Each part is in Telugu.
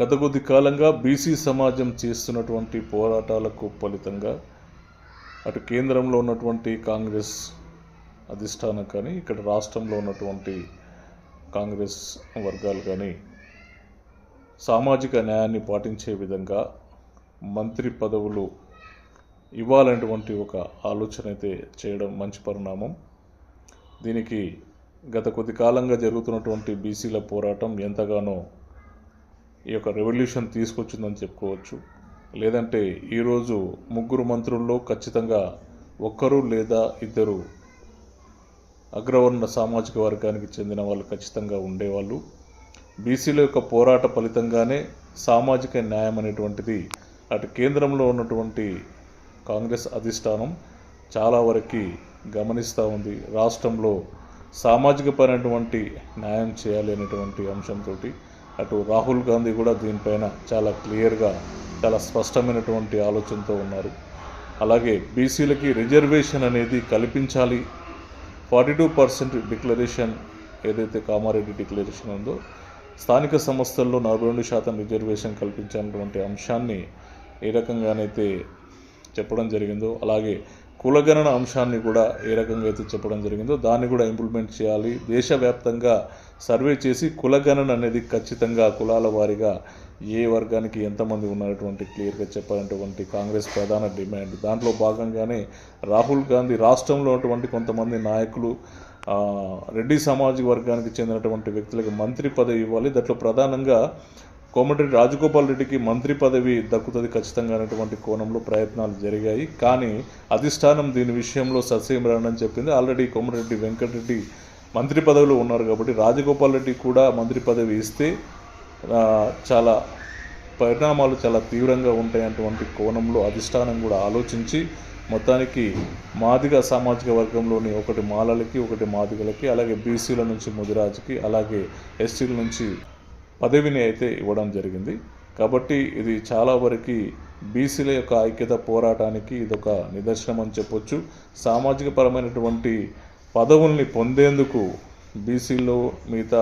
గత కొద్ది కాలంగా బీసీ సమాజం చేస్తున్నటువంటి పోరాటాలకు ఫలితంగా అటు కేంద్రంలో ఉన్నటువంటి కాంగ్రెస్ అధిష్టానం కానీ ఇక్కడ రాష్ట్రంలో ఉన్నటువంటి కాంగ్రెస్ వర్గాలు కానీ సామాజిక న్యాయాన్ని పాటించే విధంగా మంత్రి పదవులు ఇవ్వాలనేటువంటి ఒక ఆలోచన అయితే చేయడం మంచి పరిణామం. దీనికి గత కొద్ది కాలంగా జరుగుతున్నటువంటి బీసీల పోరాటం ఎంతగానో ఈ యొక్క రెవల్యూషన్ తీసుకొచ్చిందని చెప్పుకోవచ్చు. లేదంటే ఈరోజు ముగ్గురు మంత్రుల్లో ఖచ్చితంగా ఒక్కరు లేదా ఇద్దరు అగ్రవర్ణ సామాజిక వర్గానికి చెందిన వాళ్ళు ఖచ్చితంగా ఉండేవాళ్ళు. బీసీల యొక్క పోరాట ఫలితంగానే సామాజిక న్యాయం అనేటువంటిది అటు కేంద్రంలో ఉన్నటువంటి కాంగ్రెస్ అధిష్టానం చాలా వరకు గమనిస్తూ ఉంది. రాష్ట్రంలో సామాజిక పరమైనటువంటి న్యాయం చేయాలి అనేటువంటి అంశంతో అటు రాహుల్ గాంధీ కూడా దీనిపైన చాలా క్లియర్గా చాలా స్పష్టమైనటువంటి ఆలోచనతో ఉన్నారు. అలాగే బీసీలకి రిజర్వేషన్ అనేది కల్పించాలి. ఫార్టీ టూ పర్సెంట్ డిక్లరేషన్ ఏదైతే కామారెడ్డి డిక్లరేషన్ ఉందో స్థానిక సంస్థల్లో నలభై రెండు శాతం రిజర్వేషన్ కల్పించినటువంటి అంశాన్ని ఏ రకంగానైతే చెప్పడం జరిగిందో అలాగే కులగణన అంశాన్ని కూడా ఏ రకంగా అయితే చెప్పడం జరిగిందో దాన్ని కూడా ఇంప్లిమెంట్ చేయాలి. దేశవ్యాప్తంగా సర్వే చేసి కులగణన అనేది ఖచ్చితంగా కులాల వారీగా ఏ వర్గానికి ఎంతమంది ఉన్నటువంటి క్లియర్గా చెప్పాలనేటువంటి కాంగ్రెస్ ప్రధాన డిమాండ్. దాంట్లో భాగంగానే రాహుల్ గాంధీ రాష్ట్రంలో ఉన్నటువంటి కొంతమంది నాయకులు రెడ్డి సామాజిక వర్గానికి చెందినటువంటి వ్యక్తులకు మంత్రి పదవి ఇవ్వాలి. దాంట్లో ప్రధానంగా కోమటిరెడ్డి రాజగోపాల్ రెడ్డికి మంత్రి పదవి దక్కుతుంది ఖచ్చితంగా అనేటువంటి కోణంలో ప్రయత్నాలు జరిగాయి. కానీ అధిష్టానం దీని విషయంలో సస్యం రానని చెప్పింది. ఆల్రెడీ కోమటిరెడ్డి వెంకటరెడ్డి మంత్రి పదవిలో ఉన్నారు కాబట్టి రాజగోపాల్ రెడ్డి కూడా మంత్రి పదవి ఇస్తే చాలా పరిణామాలు చాలా తీవ్రంగా ఉంటాయన్నటువంటి కోణంలో అధిష్టానం కూడా ఆలోచించి మొత్తానికి మాదిగ సామాజిక వర్గంలోని ఒకటి మాలలకి ఒకటి మాదిగలకి అలాగే బీసీల నుంచి ముదిరాజుకి అలాగే ఎస్సీల నుంచి పదవిని అయితే ఇవ్వడం జరిగింది. కాబట్టి ఇది చాలా వరకు బీసీల యొక్క ఐక్యత పోరాటానికి ఇదొక నిదర్శనం అని చెప్పొచ్చు. సామాజిక పరమైనటువంటి పదవుల్ని పొందేందుకు బీసీలో మిగతా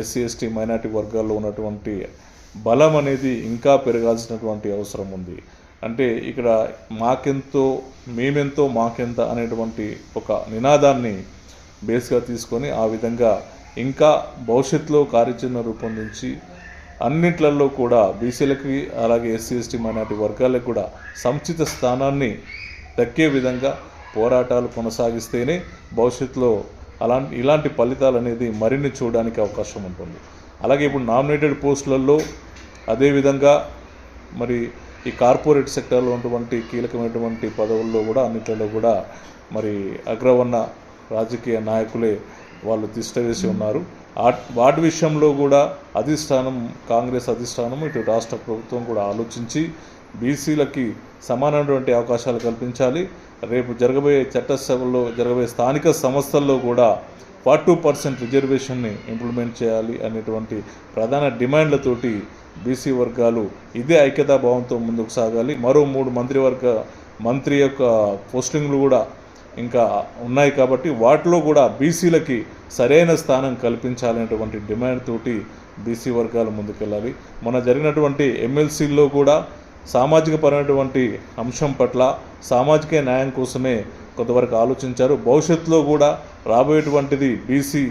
ఎస్సీ ఎస్టీ మైనార్టీ వర్గాల్లో ఉన్నటువంటి బలం అనేది ఇంకా పెరగాల్సినటువంటి అవసరం ఉంది. అంటే ఇక్కడ మాకెంతో మేమెంతో మాకెంత అనేటువంటి ఒక నినాదాన్ని బేస్గా తీసుకొని ఆ విధంగా ఇంకా భవిష్యత్తులో కార్యాచరణ రూపొందించి అన్నిట్లలో కూడా బీసీలకి అలాగే ఎస్సీ ఎస్టీ మైనార్టీ వర్గాలకు కూడా సంచిత స్థానాన్ని దక్కే విధంగా పోరాటాలు కొనసాగిస్తేనే భవిష్యత్తులో అలా ఇలాంటి ఫలితాలు అనేది మరిన్ని చూడడానికి అవకాశం ఉంటుంది. అలాగే ఇప్పుడు నామినేటెడ్ పోస్టులలో అదేవిధంగా మరి ఈ కార్పొరేట్ సెక్టర్లో ఉన్నటువంటి కీలకమైనటువంటి పదవుల్లో కూడా అన్నిటిలో కూడా మరి అగ్రవర్ణ రాజకీయ నాయకులే వాళ్ళు తిష్టవేసి ఉన్నారు. వాటి విషయంలో కూడా అధిష్టానం కాంగ్రెస్ అధిష్టానం ఇటు రాష్ట్ర ప్రభుత్వం కూడా ఆలోచించి బీసీలకి సమానమైనటువంటి అవకాశాలు కల్పించాలి. రేపు జరగబోయే చట్టసభల్లో జరగబోయే స్థానిక సంస్థల్లో కూడా ఫార్టీ టూ పర్సెంట్ రిజర్వేషన్ని ఇంప్లిమెంట్ చేయాలి అనేటువంటి ప్రధాన డిమాండ్లతోటి బీసీ వర్గాలు ఇదే ఐక్యతా భావంతో ముందుకు సాగాలి. మరో మూడు మంత్రివర్గ మంత్రి యొక్క పోస్టింగ్లు కూడా ఇంకా ఉన్నాయి కాబట్టి వాటిలో కూడా బీసీలకి సరైన స్థానం కల్పించాలనేటువంటి డిమాండ్ తోటి బీసీ వర్గాలు ముందుకెళ్ళాలి. మన జరిగినటువంటి ఎమ్మెల్సీల్లో కూడా సామాజిక పరమైనటువంటి అంశం పట్ల సామాజిక న్యాయం కోసమే కొంతవరకు ఆలోచించారు. భవిష్యత్తులో కూడా రాబోయేటువంటిది బీసీ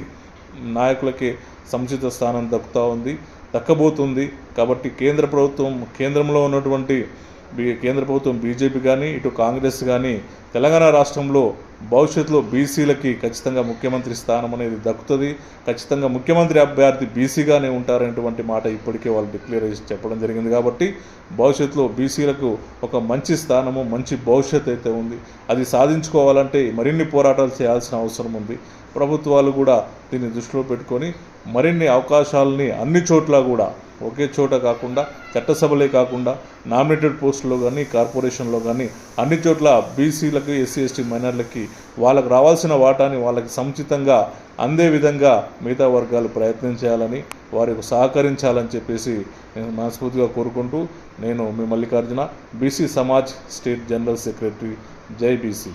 నాయకులకి సముచిత స్థానం దక్కుతూ ఉంది దక్కబోతుంది. కాబట్టి కేంద్ర ప్రభుత్వం కేంద్రంలో ఉన్నటువంటి కేంద్ర ప్రభుత్వం బీజేపీ కానీ ఇటు కాంగ్రెస్ కానీ తెలంగాణ రాష్ట్రంలో భవిష్యత్తులో బీసీలకి ఖచ్చితంగా ముఖ్యమంత్రి స్థానం అనేది దక్కుతుంది. ఖచ్చితంగా ముఖ్యమంత్రి అభ్యర్థి బీసీగానే ఉంటారనేటువంటి మాట ఇప్పటికే వాళ్ళు డిక్లేర్ చేసి చెప్పడం జరిగింది కాబట్టి భవిష్యత్తులో బీసీలకు ఒక మంచి స్థానము మంచి భవిష్యత్ అయితే ఉంది. అది సాధించుకోవాలంటే మరిన్ని పోరాటాలు చేయాల్సిన అవసరం ఉంది. ప్రభుత్వాలు కూడా దీన్ని దృష్టిలో పెట్టుకొని మరిన్ని అవకాశాలని అన్ని చోట్ల కూడా ఒకే చోట కాకుండా చట్టసభలే కాకుండా నామినేటెడ్ పోస్టుల్లో కానీ కార్పొరేషన్లో కానీ అన్ని చోట్ల బీసీలకు ఎస్సీ ఎస్టీ మైనర్లకి వాళ్ళకు రావాల్సిన వాటాని వాళ్ళకి సముచితంగా అందే విధంగా మిగతా వర్గాలు ప్రయత్నం చేయాలని వారికి సహకరించాలని చెప్పేసి నేను మనస్ఫూర్తిగా కోరుకుంటూ నేను మీ Mallikarjuna BC Samaj state general secretary జై బీసీ.